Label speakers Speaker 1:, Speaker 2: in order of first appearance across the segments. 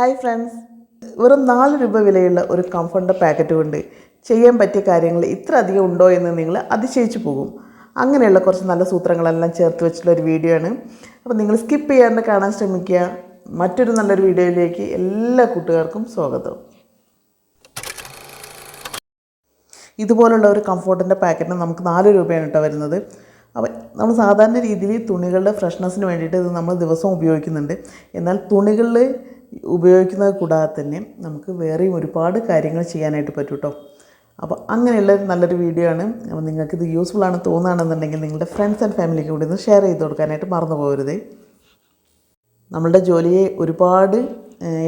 Speaker 1: Hi friends വെറും നാല് രൂപ വിലയുള്ള ഒരു കംഫർട്ട് പാക്കറ്റ് കൊണ്ട് ചെയ്യാൻ പറ്റിയ കാര്യങ്ങൾ ഇത്ര അധികം ഉണ്ടോ എന്ന് നിങ്ങൾ അതിശയിച്ചു പോകും. അങ്ങനെയുള്ള കുറച്ച് നല്ല സൂത്രങ്ങളെല്ലാം ചേർത്ത് വെച്ചിട്ടുള്ള ഒരു വീഡിയോ ആണ്. അപ്പോൾ നിങ്ങൾ സ്കിപ്പ് ചെയ്യാണ്ട് കാണാൻ ശ്രമിക്കുക. മറ്റൊരു നല്ലൊരു വീഡിയോയിലേക്ക് എല്ലാ കൂട്ടുകാർക്കും സ്വാഗതം. ഇതുപോലുള്ള ഒരു കംഫോർട്ടിന്റെ പാക്കറ്റ് നമുക്ക് നാല് രൂപയാണ് കേട്ടോ വരുന്നത്. അപ്പോൾ നമ്മൾ സാധാരണ രീതിയിൽ തുണികളുടെ ഫ്രഷ്നെസ്സിന് വേണ്ടിയിട്ട് ഇത് നമ്മൾ ദിവസവും ഉപയോഗിക്കുന്നുണ്ട്. എന്നാൽ തുണികളിൽ ഉപയോഗിക്കുന്നത് കൂടാതെ തന്നെ നമുക്ക് വേറെയും ഒരുപാട് കാര്യങ്ങൾ ചെയ്യാനായിട്ട് പറ്റും കേട്ടോ അപ്പോൾ അങ്ങനെയുള്ള നല്ലൊരു വീഡിയോ ആണ്. അപ്പോൾ നിങ്ങൾക്ക് ഇത് യൂസ്ഫുൾ ആണ് തോന്നുകയാണെന്നുണ്ടെങ്കിൽ നിങ്ങളുടെ ഫ്രണ്ട്സ് ആൻഡ് ഫാമിലിക്ക് കൂടി ഒന്ന് ഷെയർ ചെയ്ത് കൊടുക്കാനായിട്ട് മറന്നു പോകരുത് നമ്മളുടെ ജോലിയെ ഒരുപാട്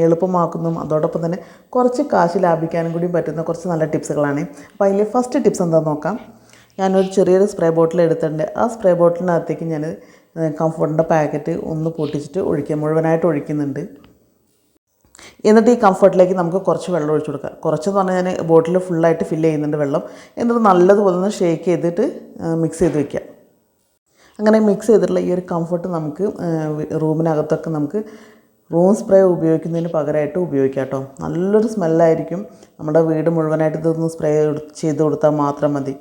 Speaker 1: എളുപ്പമാക്കുന്നതും അതോടൊപ്പം തന്നെ കുറച്ച് കാശ് ലാഭിക്കാനും കൂടി പറ്റുന്ന കുറച്ച് നല്ല ടിപ്സുകളാണ്. അപ്പോൾ അതിൽ ഫസ്റ്റ് ടിപ്സ് എന്താണെന്ന് നോക്കാം. ഞാനൊരു ചെറിയൊരു സ്പ്രേ ബോട്ടിൽ എടുത്തിട്ടുണ്ട്. ആ സ്പ്രേ ബോട്ടിലിനകത്തേക്ക് ഞാൻ കംഫർട്ടിന്റെ പാക്കറ്റ് ഒന്ന് പൊട്ടിച്ചിട്ട് ഒഴിക്കുക മുഴുവനായിട്ട് ഒഴിക്കുന്നുണ്ട്. എന്നിട്ട് ഈ കംഫർട്ടിലേക്ക് നമുക്ക് കുറച്ച് വെള്ളം ഒഴിച്ചു കൊടുക്കാം. കുറച്ചെന്ന് പറഞ്ഞാൽ ഞാൻ ബോട്ടിൽ ഫുള്ളായിട്ട് ഫില്ല് ചെയ്യുന്നുണ്ട് വെള്ളം. എന്നിട്ട് നല്ലതുപോലെ ഒന്ന് ഷേക്ക് ചെയ്തിട്ട് മിക്സ് ചെയ്ത് വെക്കാം അങ്ങനെ മിക്സ് ചെയ്തിട്ടുള്ള ഈ ഒരു കംഫർട്ട് നമുക്ക് റൂമിനകത്തൊക്കെ നമുക്ക് റൂം സ്പ്രേ ഉപയോഗിക്കുന്നതിന് പകരമായിട്ട് ഉപയോഗിക്കാം കേട്ടോ. നല്ലൊരു സ്മെല്ലായിരിക്കും. നമ്മുടെ വീട് മുഴുവനായിട്ട് ഇതൊന്ന് സ്പ്രേ ചെയ്ത് കൊടുത്താൽ മാത്രം മതി.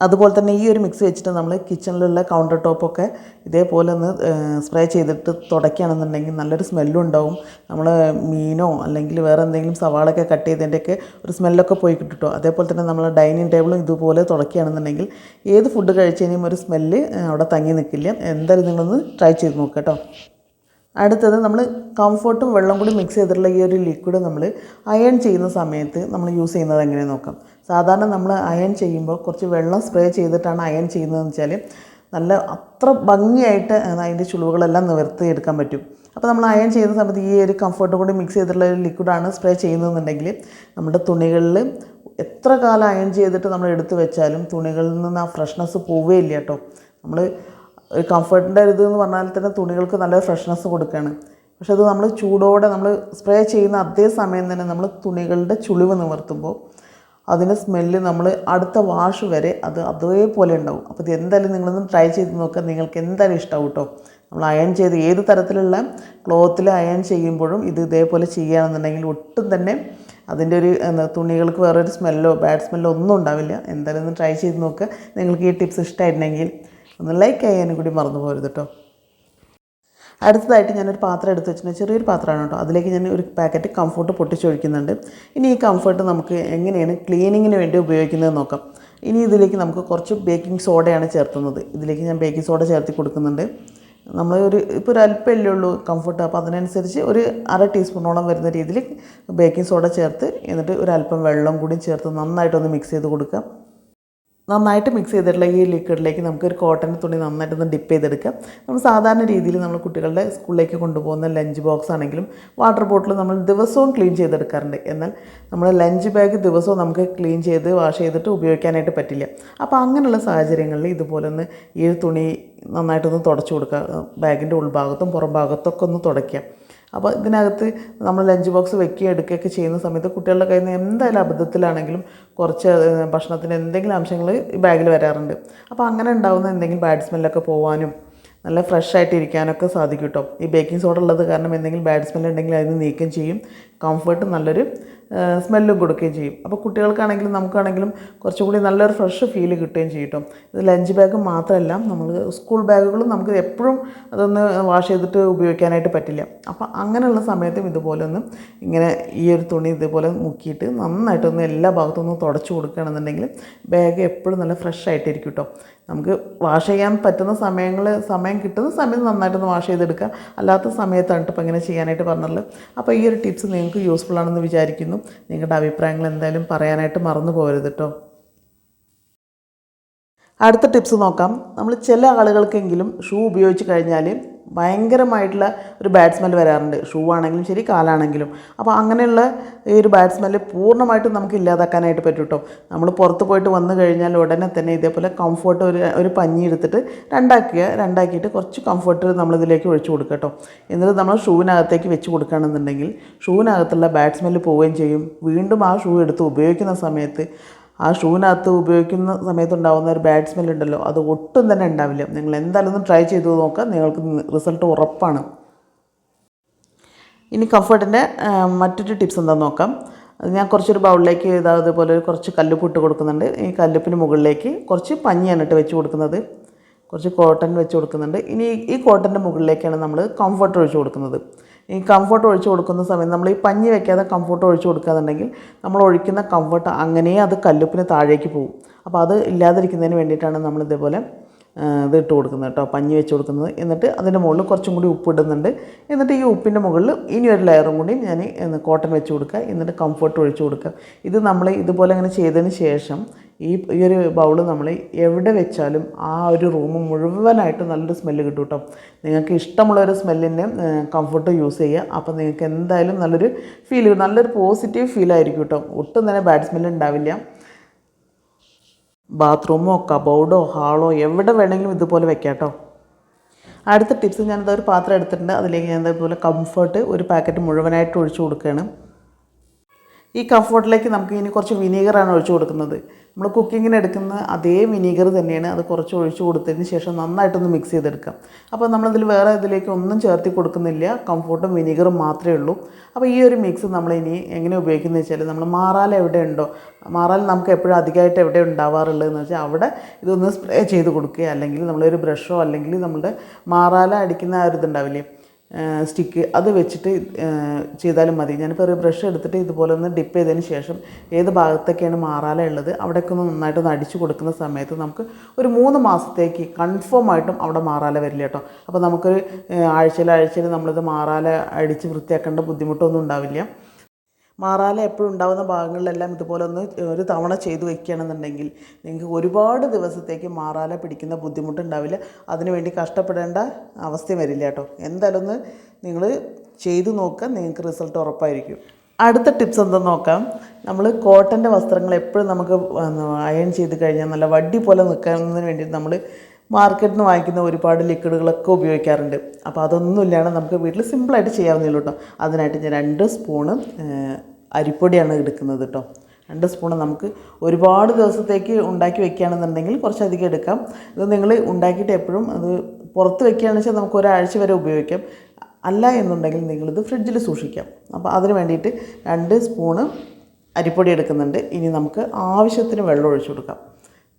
Speaker 1: അതുപോലെ തന്നെ ഈ ഒരു മിക്സ് വെച്ചിട്ട് നമ്മൾ കിച്ചണിലുള്ള കൗണ്ടർ ടോപ്പൊക്കെ ഇതേപോലെ ഒന്ന് സ്പ്രേ ചെയ്തിട്ട് തുടയ്ക്കുകയാണെന്നുണ്ടെങ്കിൽ നല്ലൊരു സ്മെല്ലും ഉണ്ടാവും. നമ്മൾ മീനോ അല്ലെങ്കിൽ വേറെ എന്തെങ്കിലും സവാളൊക്കെ കട്ട് ചെയ്തതിന്റെയൊക്കെ ഒരു സ്മെല്ലൊക്കെ പോയി കിട്ടും അതേപോലെ തന്നെ നമ്മൾ ഡൈനിങ് ടേബിളും ഇതുപോലെ തുടയ്ക്കുകയാണെന്നുണ്ടെങ്കിൽ ഏത് ഫുഡ് കഴിച്ചതിനും ഒരു സ്മെല്ല് അവിടെ തങ്ങി നിൽക്കില്ല. എന്തായാലും നിങ്ങളൊന്ന് ട്രൈ ചെയ്ത് നോക്കുക കേട്ടോ. അടുത്തത് നമ്മൾ കംഫർട്ടും വെള്ളം കൂടി മിക്സ് ചെയ്തിട്ടുള്ള ഈ ഒരു ലിക്വിഡ് നമ്മൾ അയൺ ചെയ്യുന്ന സമയത്ത് നമ്മൾ യൂസ് ചെയ്യുന്നത് എങ്ങനെ നോക്കാം. സാധാരണ നമ്മൾ അയൺ ചെയ്യുമ്പോൾ കുറച്ച് വെള്ളം സ്പ്രേ ചെയ്തിട്ടാണ് അയൺ ചെയ്യുന്നതെന്ന് വെച്ചാൽ നല്ല അത്ര ഭംഗിയായിട്ട് അതിന്റെ ചുളിവുകളെല്ലാം നിവർത്തി എടുക്കാൻ പറ്റും. അപ്പോൾ നമ്മൾ അയൺ ചെയ്യുന്ന സമയത്ത് ഈ ഒരു കംഫർട്ടും കൂടി മിക്സ് ചെയ്തിട്ടുള്ള ഒരു ലിക്വിഡാണ് സ്പ്രേ ചെയ്യുന്നതെന്നുണ്ടെങ്കിൽ നമ്മുടെ തുണികളിൽ എത്ര കാലം അയൺ ചെയ്തിട്ട് നമ്മൾ എടുത്തു വെച്ചാലും തുണികളിൽ നിന്ന് ആ ഫ്രഷ്നെസ് പോവേ ഇല്ല കേട്ടോ. നമ്മൾ ഒരു കംഫർട്ടിന്റെ ഇത് എന്ന് പറഞ്ഞാൽ തന്നെ തുണികൾക്ക് നല്ല ഫ്രഷ്നെസ് കൊടുക്കുകയാണ് പക്ഷെ അത് നമ്മൾ ചൂടോടെ നമ്മൾ സ്പ്രേ ചെയ്യുന്ന അതേ സമയം തന്നെ നമ്മൾ തുണികളുടെ ചുളിവ് നിവർത്തുമ്പോൾ അതിന്റെ സ്മെല്ല് നമ്മൾ അടുത്ത വാഷ് വരെ അത് അതേപോലെ ഉണ്ടാവും. അപ്പോൾ ഇത് എന്തായാലും നിങ്ങളൊന്ന് ട്രൈ ചെയ്ത് നോക്കുക. നിങ്ങൾക്ക് എന്തായാലും ഇഷ്ടമാവും കേട്ടോ നമ്മൾ അയൺ ചെയ്ത് ഏത് തരത്തിലുള്ള ക്ലോത്തിൽ അയൺ ചെയ്യുമ്പോഴും ഇത് ഇതേപോലെ ചെയ്യുകയാണെന്നുണ്ടെങ്കിൽ ഒട്ടും തന്നെ അതിന്റെ ഒരു എന്താ തുണികൾക്ക് വേറൊരു സ്മെല്ലോ ബാഡ് സ്മെല്ലോ ഒന്നും ഉണ്ടാവില്ല. എന്തായാലും ഒന്ന് ട്രൈ ചെയ്ത് നോക്കുക. നിങ്ങൾക്ക് ഈ ടിപ്സ് ഇഷ്ടമായിട്ടുണ്ടെങ്കിൽ ഒന്ന് ലൈക്ക് ചെയ്യാനും കൂടി മറന്നു പോകരുത് കേട്ടോ അടുത്തതായിട്ട് ഞാനൊരു പാത്രം എടുത്ത് വെച്ചിട്ടുണ്ട്. ചെറിയൊരു പാത്രമാണ് കേട്ടോ. അതിലേക്ക് ഞാൻ ഒരു പാക്കറ്റ് കംഫർട്ട് പൊട്ടിച്ചൊഴിക്കുന്നുണ്ട് ഇനി ഈ കംഫർട്ട് നമുക്ക് എങ്ങനെയാണ് ക്ലീനിങ്ങിന് വേണ്ടി ഉപയോഗിക്കുന്നത് നോക്കാം. ഇനി ഇതിലേക്ക് നമുക്ക് കുറച്ച് ബേക്കിംഗ് സോഡയാണ് ചേർത്തുന്നത്. ഇതിലേക്ക് ഞാൻ ബേക്കിംഗ് സോഡ ചേർത്തി കൊടുക്കുന്നുണ്ട്. നമ്മൾ ഒരു ഇപ്പോൾ ഒരു അല്പമല്ലേ ഉള്ളൂ കംഫർട്ട് അപ്പോൾ അതിനനുസരിച്ച് ഒരു അര ടീസ്പൂണോളം വരുന്ന രീതിയിൽ ബേക്കിംഗ് സോഡ ചേർത്ത് എന്നിട്ട് ഒരു അല്പം വെള്ളം കൂടി ചേർത്ത് നന്നായിട്ടൊന്ന് മിക്സ് ചെയ്ത് കൊടുക്കാം. നന്നായിട്ട് മിക്സ് ചെയ്തിട്ടുള്ള ഈ ലിക്വിഡിലേക്ക് നമുക്കൊരു കോട്ടൺ തുണി നന്നായിട്ടൊന്ന് ഡിപ്പ് ചെയ്തെടുക്കാം. നമ്മൾ സാധാരണ രീതിയിൽ നമ്മൾ കുട്ടികളുടെ സ്കൂളിലേക്ക് കൊണ്ടുപോകുന്ന ലഞ്ച് ബോക്സ് ആണെങ്കിലും വാട്ടർ ബോട്ടിൽ നമ്മൾ ദിവസവും ക്ലീൻ ചെയ്തെടുക്കാറുണ്ട്. എന്നാൽ നമ്മൾ ലഞ്ച് ബാഗ് ദിവസവും നമുക്ക് ക്ലീൻ ചെയ്ത് വാഷ് ചെയ്തിട്ട് ഉപയോഗിക്കാനായിട്ട് പറ്റില്ല. അപ്പോൾ അങ്ങനെയുള്ള സാഹചര്യങ്ങളിൽ ഇതുപോലെ ഒന്ന് ഈ തുണി നന്നായിട്ടൊന്ന് തുടച്ചു കൊടുക്കുക. ബാഗിന്റെ ഉൾഭാഗത്തും പുറം ഭാഗത്തൊക്കെ ഒന്ന് തുടയ്ക്കുക. അപ്പോൾ ഇതിനകത്ത് നമ്മൾ ലഞ്ച് ബോക്സ് വെക്കുകയും എടുക്കുകയൊക്കെ ചെയ്യുന്ന സമയത്ത് കുട്ടികളുടെ കയ്യിൽ നിന്ന് എന്തായാലും അബദ്ധത്തിലാണെങ്കിലും കുറച്ച് ഭക്ഷണത്തിന് എന്തെങ്കിലും അംശങ്ങൾ ബാഗിൽ വരാറുണ്ട്. അപ്പോൾ അങ്ങനെ ഉണ്ടാകുന്ന എന്തെങ്കിലും ബാഡ് സ്മെല്ലൊക്കെ പോകാനും നല്ല ഫ്രഷ് ആയിട്ട് ഇരിക്കാനൊക്കെ സാധിക്കും കേട്ടോ. ഈ ബേക്കിംഗ് സോഡ ഉള്ളത് കാരണം എന്തെങ്കിലും ബാഡ് സ്മെൽ ഉണ്ടെങ്കിൽ അതിന് നീക്കം ചെയ്യും. കംഫർട്ട് നല്ലൊരു സ്മെല്ലും കൊടുക്കുകയും ചെയ്യും. അപ്പോൾ കുട്ടികൾക്കാണെങ്കിലും നമുക്കാണെങ്കിലും കുറച്ചുകൂടി നല്ലൊരു ഫ്രഷ് ഫീൽ കിട്ടുകയും ചെയ്യും ഇത് ലഞ്ച് ബാഗ് മാത്രമല്ല നമ്മൾ സ്കൂൾ ബാഗുകളും നമുക്ക് എപ്പോഴും അതൊന്ന് വാഷ് ചെയ്തിട്ട് ഉപയോഗിക്കാനായിട്ട് പറ്റില്ല. അപ്പോൾ അങ്ങനെയുള്ള സമയത്തും ഇതുപോലെ ഒന്ന് ഇങ്ങനെ ഈ ഒരു തുണി ഇതുപോലെ മുക്കിയിട്ട് നന്നായിട്ടൊന്ന് എല്ലാ ഭാഗത്തും ഒന്ന് തുടച്ചു കൊടുക്കുകയാണെന്നുണ്ടെങ്കിൽ ബാഗ് എപ്പോഴും നല്ല ഫ്രഷ് ആയിട്ടിരിക്കും കേട്ടോ. നമുക്ക് വാഷ് ചെയ്യാൻ പറ്റുന്ന സമയങ്ങൾ സമയം കിട്ടുന്ന സമയത്ത് നന്നായിട്ടൊന്ന് വാഷ് ചെയ്തെടുക്കുക. അല്ലാത്ത സമയത്താണ് കേട്ടോ ഇങ്ങനെ ചെയ്യാനായിട്ട് പറഞ്ഞിട്ടുള്ളത് അപ്പോൾ ഈ ഒരു ടിപ്സ് നിങ്ങൾക്ക് യൂസ്ഫുൾ ആണെന്ന് വിചാരിക്കുന്നു. നിങ്ങളുടെ അഭിപ്രായങ്ങൾ എന്തായാലും പറയാനായിട്ട് മറന്നു പോകരുത് കേട്ടോ അടുത്ത ടിപ്സ് നോക്കാം. നമ്മൾ ചില ആളുകൾക്കെങ്കിലും ഷൂ ഉപയോഗിച്ച് കഴിഞ്ഞാൽ ഭയങ്കരമായിട്ടുള്ള ഒരു ബാഡ് വരാറുണ്ട്. ഷൂ ആണെങ്കിലും ശരി കാലാണെങ്കിലും. അപ്പോൾ അങ്ങനെയുള്ള ഈ ഒരു ബാഡ് പൂർണമായിട്ടും നമുക്ക് ഇല്ലാതാക്കാനായിട്ട് പറ്റും കേട്ടോ നമ്മൾ പുറത്ത് പോയിട്ട് വന്നു കഴിഞ്ഞാൽ ഉടനെ തന്നെ ഇതേപോലെ കംഫർട്ട് ഒരു ഒരു പഞ്ഞി എടുത്തിട്ട് രണ്ടാക്കുക രണ്ടാക്കിയിട്ട് കുറച്ച് കംഫർട്ട് നമ്മളിതിലേക്ക് ഒഴിച്ചു കൊടുക്കുക കേട്ടോ എന്നിട്ട് നമ്മൾ ഷൂവിനകത്തേക്ക് വെച്ച് കൊടുക്കുകയാണെന്നുണ്ടെങ്കിൽ ഷൂവിനകത്തുള്ള ബാഡ് പോവുകയും ചെയ്യും. വീണ്ടും ആ ഷൂ എടുത്ത് ഉപയോഗിക്കുന്ന സമയത്ത് ആ ഷൂവിനകത്ത് ഉപയോഗിക്കുന്ന സമയത്തുണ്ടാകുന്ന ഒരു ബാഡ് സ്മെൽ ഉണ്ടല്ലോ അത് ഒട്ടും തന്നെ ഉണ്ടാവില്ല. നിങ്ങൾ എന്തായാലും ഒന്ന് ട്രൈ ചെയ്ത് നോക്കുക നിങ്ങൾക്ക് റിസൾട്ട് ഉറപ്പാണ്. ഇനി കംഫർട്ടിന്റെ മറ്റൊരു ടിപ്സ് എന്താ നോക്കാം. ഞാൻ കുറച്ചൊരു ബൗളിലേക്ക് ഇതാ ഇതുപോലെ കുറച്ച് കല്ലുപ്പ് ഇട്ട് കൊടുക്കുന്നുണ്ട്. ഈ കല്ലുപ്പിന് മുകളിലേക്ക് കുറച്ച് പഞ്ഞിയാണ് ഇട്ട് വെച്ച് കൊടുക്കുന്നത്. കുറച്ച് കോട്ടൺ വെച്ച് കൊടുക്കുന്നുണ്ട്. ഇനി ഈ കോട്ടന്റെ മുകളിലേക്കാണ് നമ്മൾ കംഫർട്ട് ഒഴിച്ച് കൊടുക്കുന്നത്. ഈ കംഫർട്ട് ഒഴിച്ചു കൊടുക്കുന്ന സമയം നമ്മൾ ഈ പഞ്ഞി വെക്കാതെ കംഫർട്ട് ഒഴിച്ചു കൊടുക്കാന്നുണ്ടെങ്കിൽ നമ്മൾ ഒഴിക്കുന്ന കംഫർട്ട് അങ്ങനെ അത് കല്ലുപ്പിന് താഴേക്ക് പോകും. അപ്പോൾ അത് ഇല്ലാതിരിക്കുന്നതിന് വേണ്ടിയിട്ടാണ് നമ്മൾ ഇതേപോലെ ഇത് ഇട്ട് കൊടുക്കുന്നത് കേട്ടോ പഞ്ഞി വെച്ച് കൊടുക്കുന്നത്. എന്നിട്ട് അതിന്റെ മുകളിൽ കുറച്ചും കൂടി ഉപ്പ് ഇടുന്നുണ്ട്. എന്നിട്ട് ഈ ഉപ്പിന്റെ മുകളിൽ ഇനി ഒരു ലെയറും കൂടി ഞാൻ കോട്ടൺ വെച്ച് കൊടുക്കുക. എന്നിട്ട് കംഫർട്ട് ഒഴിച്ച് കൊടുക്കുക. ഇത് നമ്മൾ ഇതുപോലെ അങ്ങനെ ചെയ്തതിന് ശേഷം ഈ ഈ ഒരു ബൗൾ നമ്മൾ എവിടെ വെച്ചാലും ആ ഒരു റൂം മുഴുവനായിട്ട് നല്ലൊരു സ്മെല്ല് കിട്ടും കേട്ടോ. നിങ്ങൾക്ക് ഇഷ്ടമുള്ള ഒരു സ്മെല്ലിന്റെ കംഫർട്ട് യൂസ് ചെയ്യുക. അപ്പോൾ നിങ്ങൾക്ക് എന്തായാലും നല്ലൊരു ഫീൽ നല്ലൊരു പോസിറ്റീവ് ഫീൽ ആയിരിക്കും കേട്ടോ. ഒട്ടും തന്നെ ബാഡ് സ്മെല്ല് ഉണ്ടാവില്ല. ബാത്റൂമോ കബോർഡോ ഹാളോ എവിടെ വേണമെങ്കിലും ഇതുപോലെ വെക്കാം കേട്ടോ അടുത്ത ടിപ്സ് ഞാനിത് ഒരു പാത്രം എടുത്തിട്ടുണ്ട്. അതിലേക്ക് ഞാൻ ഇതുപോലെ കംഫർട്ട് ഒരു പാക്കറ്റ് മുഴുവനായിട്ട് ഒഴിച്ചു കൊടുക്കുകയാണ്. ഈ കംഫർട്ടിലേക്ക് നമുക്ക് ഇനി കുറച്ച് വിനീഗറാണ് ഒഴിച്ചു കൊടുക്കുന്നത്. നമ്മൾ കുക്കിങ്ങിന് എടുക്കുന്ന അതേ വിനീഗർ തന്നെയാണ് അത് കുറച്ച് ഒഴിച്ചു കൊടുത്തതിന് ശേഷം നന്നായിട്ടൊന്ന് മിക്സ് ചെയ്തെടുക്കാം. അപ്പോൾ നമ്മളിതിൽ വേറെ ഇതിലേക്ക് ഒന്നും ചേർത്തി കൊടുക്കുന്നില്ല. കംഫോർട്ടും വിനീഗറും മാത്രമേ ഉള്ളൂ. അപ്പോൾ ഈ ഒരു മിക്സ് നമ്മൾ ഇനി എങ്ങനെ ഉപയോഗിക്കുന്നത് വെച്ചാൽ നമ്മൾ മാറാൽ എവിടെ ഉണ്ടോ മാറാൽ നമുക്ക് എപ്പോഴും അധികമായിട്ട് എവിടെ ഉണ്ടാവാറുള്ളതെന്ന് വെച്ചാൽ അവിടെ ഇതൊന്ന് സ്പ്രേ ചെയ്ത് കൊടുക്കുക. അല്ലെങ്കിൽ നമ്മളൊരു ബ്രഷോ അല്ലെങ്കിൽ നമ്മുടെ മാറാല അടിക്കുന്ന ആ ഒരു ഇതുണ്ടാവില്ലേ? സ്റ്റിക്ക് അത് വെച്ചിട്ട് ചെയ്താലും മതി. ഞാനിപ്പോൾ ഒരു ബ്രഷ് എടുത്തിട്ട് ഇതുപോലെ ഒന്ന് ഡിപ്പ് ചെയ്തതിന് ശേഷം ഏത് ഭാഗത്തൊക്കെയാണ് മാറാല ഉള്ളത് അവിടെയൊക്കെ ഒന്ന് നന്നായിട്ടൊന്ന് അടിച്ചു കൊടുക്കുന്ന സമയത്ത് നമുക്ക് ഒരു മൂന്ന് മാസത്തേക്ക് കൺഫേം ആയിട്ടും അവിടെ മാറാല വരില്ല കേട്ടോ. അപ്പോൾ നമുക്കൊരു ആഴ്ചയിൽ ആഴ്ചയിൽ നമ്മളിത് മാറാല അടിച്ച് വൃത്തിയാക്കേണ്ട ബുദ്ധിമുട്ടൊന്നും ഉണ്ടാവില്ല. മാറാല എപ്പോഴും ഉണ്ടാകുന്ന ഭാഗങ്ങളിലെല്ലാം ഇതുപോലെ ഒന്ന് ഒരു തവണ ചെയ്തു വെക്കുകയാണെന്നുണ്ടെങ്കിൽ നിങ്ങൾക്ക് ഒരുപാട് ദിവസത്തേക്ക് മാറാല പിടിക്കുന്ന ബുദ്ധിമുട്ടുണ്ടാവില്ല. അതിനുവേണ്ടി കഷ്ടപ്പെടേണ്ട അവസ്ഥ വരില്ല കേട്ടോ. എന്തായാലും ഒന്ന് നിങ്ങൾ ചെയ്തു നോക്കുക നിങ്ങൾക്ക് റിസൾട്ട് ഉറപ്പായിരിക്കും. അടുത്ത ടിപ്സ് എന്തെന്ന് നോക്കാം. നമ്മൾ കോട്ടന്റെ വസ്ത്രങ്ങൾ എപ്പോഴും നമുക്ക് അയൺ ചെയ്ത് കഴിഞ്ഞാൽ നല്ല വടി പോലെ നിൽക്കുന്നതിന് വേണ്ടി നമ്മൾ മാർക്കറ്റിൽ നിന്ന് വാങ്ങിക്കുന്ന ഒരുപാട് ലിക്വിഡുകളൊക്കെ ഉപയോഗിക്കാറുണ്ട്. അപ്പോൾ അതൊന്നും ഇല്ലാണ്ട് നമുക്ക് വീട്ടിൽ സിമ്പിളായിട്ട് ചെയ്യാവുന്നില്ല കേട്ടോ. അതിനായിട്ട് ഞാൻ രണ്ട് സ്പൂണ് അരിപ്പൊടിയാണ് എടുക്കുന്നത് കേട്ടോ. രണ്ട് സ്പൂണ് നമുക്ക് ഒരുപാട് ദിവസത്തേക്ക് ഉണ്ടാക്കി വെക്കുകയാണെന്നുണ്ടെങ്കിൽ കുറച്ചധികം എടുക്കാം. ഇത് നിങ്ങൾ ഉണ്ടാക്കിയിട്ട് എപ്പോഴും അത് പുറത്ത് വെക്കുകയാണെന്ന് വെച്ചാൽ നമുക്ക് ഒരാഴ്ച വരെ ഉപയോഗിക്കാം. അല്ല എന്നുണ്ടെങ്കിൽ നിങ്ങളിത് ഫ്രിഡ്ജിൽ സൂക്ഷിക്കാം. അപ്പോൾ അതിന് വേണ്ടിയിട്ട് രണ്ട് സ്പൂണ് അരിപ്പൊടി എടുക്കുന്നുണ്ട്. ഇനി നമുക്ക് ആവശ്യത്തിന് വെള്ളം ഒഴിച്ചു കൊടുക്കാം.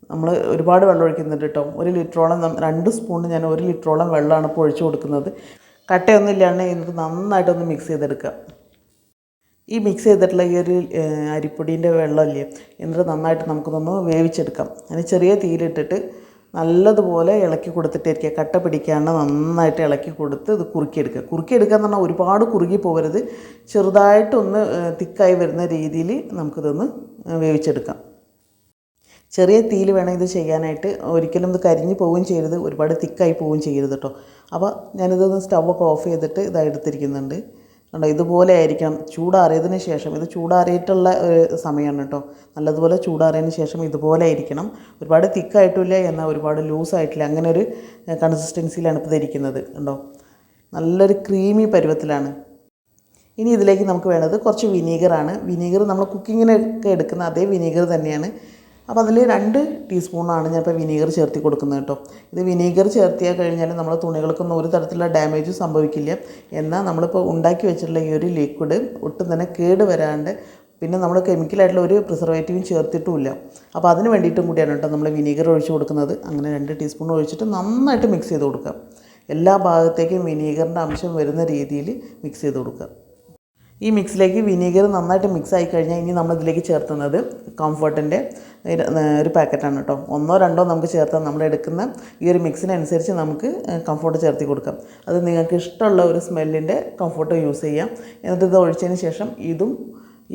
Speaker 1: നമ്മൾ ഒരുപാട് വെള്ളം ഒഴിക്കുന്നുണ്ട് കേട്ടോ. ഒരു ലിറ്ററോളം രണ്ട് സ്പൂണ് ഞാൻ ഒരു ലിറ്ററോളം വെള്ളമാണ് ഇപ്പോൾ ഒഴിച്ചു കൊടുക്കുന്നത്. കട്ടയൊന്നും ഇല്ലാണ്ട് ഇതിനകത്ത് നന്നായിട്ടൊന്ന് മിക്സ് ചെയ്തെടുക്കുക. ഈ മിക്സ് ചെയ്തിട്ടുള്ള ഈ ഒരു അരിപ്പൊടീന്റെ വെള്ളമല്ലേ എന്നിട്ട് നന്നായിട്ട് നമുക്കൊന്ന് വേവിച്ചെടുക്കാം. അതിന് ചെറിയ തീയിലിട്ടിട്ട് നല്ലതുപോലെ ഇളക്കി കൊടുത്തിട്ടിരിക്കുക. കട്ട പിടിക്കാണ്ട് നന്നായിട്ട് ഇളക്കി കൊടുത്ത് ഇത് കുറുക്കിയെടുക്കുക. കുറുക്കിയെടുക്കുക എന്ന് പറഞ്ഞാൽ ഒരുപാട് കുറുകി പോകരുത് ചെറുതായിട്ടൊന്ന് തിക്കായി വരുന്ന രീതിയിൽ നമുക്കിതൊന്ന് വേവിച്ചെടുക്കാം. ചെറിയ തീയിൽ വേണം ഇത് ചെയ്യാനായിട്ട്. ഒരിക്കലും ഇത് കരിഞ്ഞു പോവുകയും ചെയ്യരുത്. ഒരുപാട് തിക്കായി പോവുകയും ചെയ്യരുത് കേട്ടോ. അപ്പോൾ ഞാനിതൊന്ന് സ്റ്റൗവൊക്കെ ഓഫ് ചെയ്തിട്ട് ഇതാ എടുത്തിരിക്കുന്നുണ്ട്. കണ്ടോ ഇതുപോലെ ആയിരിക്കണം. ചൂടാറിയതിന് ശേഷം ഇത് ചൂടാറിയിട്ടുള്ള ഒരു സമയമാണ് കേട്ടോ. നല്ലതുപോലെ ചൂടാറിയതിന് ശേഷം ഇതുപോലെ ആയിരിക്കണം. ഒരുപാട് തിക്കായിട്ടില്ല എന്നാൽ ഒരുപാട് ലൂസായിട്ടില്ല. അങ്ങനെ ഒരു കൺസിസ്റ്റൻസിയിലാണ് ഇപ്പോൾ ഇരിക്കുന്നത് കണ്ടോ. നല്ലൊരു ക്രീമി പരുവത്തിലാണ്. ഇനി ഇതിലേക്ക് നമുക്ക് വേണ്ടത് കുറച്ച് വിനീഗറാണ്. വിനീഗർ നമ്മൾ കുക്കിങ്ങിനൊക്കെ എടുക്കുന്ന അതേ വിനീഗർ തന്നെയാണ്. അപ്പോൾ അതിൽ രണ്ട് ടീസ്പൂണാണ് ഞാൻ ഇപ്പോൾ വിനീഗർ ചേർത്തി കൊടുക്കുന്നത് കേട്ടോ. ഇത് വിനീഗർ ചേർത്തിയാൽ കഴിഞ്ഞാൽ നമ്മുടെ തുണികൾക്കൊന്നും ഒരു തരത്തിലുള്ള ഡാമേജ് സംഭവിക്കില്ല. എന്നാൽ നമ്മളിപ്പോൾ ഉണ്ടാക്കി വെച്ചിട്ടുള്ള ഈ ഒരു ലിക്വിഡ് ഒട്ടും തന്നെ കേട് വരാണ്ട് പിന്നെ നമ്മൾ കെമിക്കലായിട്ടുള്ള ഒരു പ്രിസർവേറ്റീവും ചേർത്തിട്ടുമില്ല. അപ്പോൾ അതിന് വേണ്ടിയിട്ടും കൂടിയാണ് കേട്ടോ നമ്മൾ വിനീഗർ ഒഴിച്ച് കൊടുക്കുന്നത്. അങ്ങനെ രണ്ട് ടീസ്പൂൺ ഒഴിച്ചിട്ട് നന്നായിട്ട് മിക്സ് ചെയ്ത് കൊടുക്കുക. എല്ലാ ഭാഗത്തേക്കും വിനീഗറിന്റെ അംശം വരുന്ന രീതിയിൽ മിക്സ് ചെയ്ത് കൊടുക്കുക. ഈ മിക്സിലേക്ക് വിനീഗർ നന്നായിട്ട് മിക്സ് ആയി കഴിഞ്ഞാൽ ഇനി നമ്മൾ ഇതിലേക്ക് ചേർത്തുന്നത് കംഫർട്ടിന്റെ ഒരു പാക്കറ്റാണ് കേട്ടോ ഒന്നോ രണ്ടോ നമുക്ക് ചേർത്താൽ നമ്മൾ എടുക്കുന്ന ഈ ഒരു മിക്സിനനുസരിച്ച് നമുക്ക് കംഫോർട്ട് ചേർത്തി കൊടുക്കാം. അത് നിങ്ങൾക്ക് ഇഷ്ടമുള്ള ഒരു സ്മെല്ലിന്റെ കംഫർട്ട് യൂസ് ചെയ്യാം. എന്നിട്ട് ഇത് ഒഴിച്ചതിന് ശേഷം ഇതും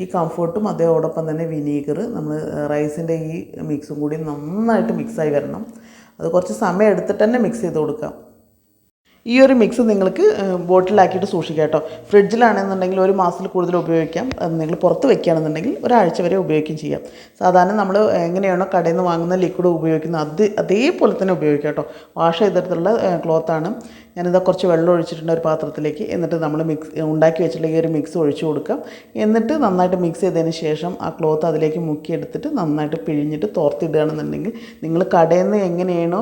Speaker 1: ഈ കംഫോർട്ടും അതോടൊപ്പം തന്നെ വിനീഗർ നമ്മൾ റൈസിന്റെ ഈ മിക്സും കൂടി നന്നായിട്ട് മിക്സായി വരണം. അത് കുറച്ച് സമയം എടുത്തിട്ട് തന്നെ മിക്സ് ചെയ്ത് കൊടുക്കാം. ഈ ഒരു മിക്സ് നിങ്ങൾക്ക് ബോട്ടിലാക്കിയിട്ട് സൂക്ഷിക്കാം കേട്ടോ. ഫ്രിഡ്ജിലാണെന്നുണ്ടെങ്കിൽ ഒരു മാസത്തിൽ കൂടുതൽ ഉപയോഗിക്കാം. നിങ്ങൾ പുറത്ത് വെക്കുകയാണെന്നുണ്ടെങ്കിൽ ഒരാഴ്ച വരെ ഉപയോഗിക്കുകയും ചെയ്യാം. സാധാരണ നമ്മൾ എങ്ങനെയാണോ കടയിൽ നിന്ന് വാങ്ങുന്ന ലിക്വിഡ് ഉപയോഗിക്കുന്നത് അത് അതേപോലെ തന്നെ ഉപയോഗിക്കാം കേട്ടോ. വാഷ് ചെയ്തിട്ടുള്ള ക്ലോത്താണ് ഞാനിതാ കുറച്ച് വെള്ളം ഒഴിച്ചിട്ടുണ്ട് ഒരു പാത്രത്തിലേക്ക്. എന്നിട്ട് നമ്മൾ മിക്സ് ഉണ്ടാക്കി വെച്ചിട്ടുള്ള ഈ ഒരു മിക്സ് ഒഴിച്ചു കൊടുക്കാം. എന്നിട്ട് നന്നായിട്ട് മിക്സ് ചെയ്തതിന് ശേഷം ആ ക്ലോത്ത് അതിലേക്ക് മുക്കിയെടുത്തിട്ട് നന്നായിട്ട് പിഴിഞ്ഞിട്ട് തോർത്തിടുകയാണെന്നുണ്ടെങ്കിൽ നിങ്ങൾ കടയിൽ നിന്ന് എങ്ങനെയാണോ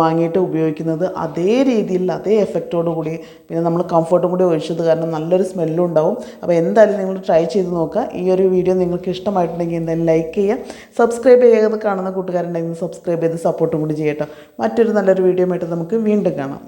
Speaker 1: വാങ്ങിയിട്ട് ഉപയോഗിക്കുന്നത് അതേ രീതിയിൽ അതേ എഫക്റ്റോട് കൂടി പിന്നെ നമ്മൾ കംഫർട്ടും കൂടി ഒഴിച്ചത് കാരണം നല്ലൊരു സ്മെല്ലും ഉണ്ടാവും. അപ്പോൾ എന്തായാലും നിങ്ങൾ ട്രൈ ചെയ്ത് നോക്കുക. ഈ ഒരു വീഡിയോ നിങ്ങൾക്ക് ഇഷ്ടമായിട്ടുണ്ടെങ്കിൽ എന്തായാലും ലൈക്ക് ചെയ്യുക. സബ്സ്ക്രൈബ് ചെയ്യാതെ കാണുന്ന കൂട്ടുകാരുണ്ടെങ്കിൽ സബ്സ്ക്രൈബ് ചെയ്ത് സപ്പോർട്ടും കൂടി ചെയ്യട്ടോ. മറ്റൊരു നല്ലൊരു വീഡിയോ ആയിട്ട് നമുക്ക് വീണ്ടും കാണാം.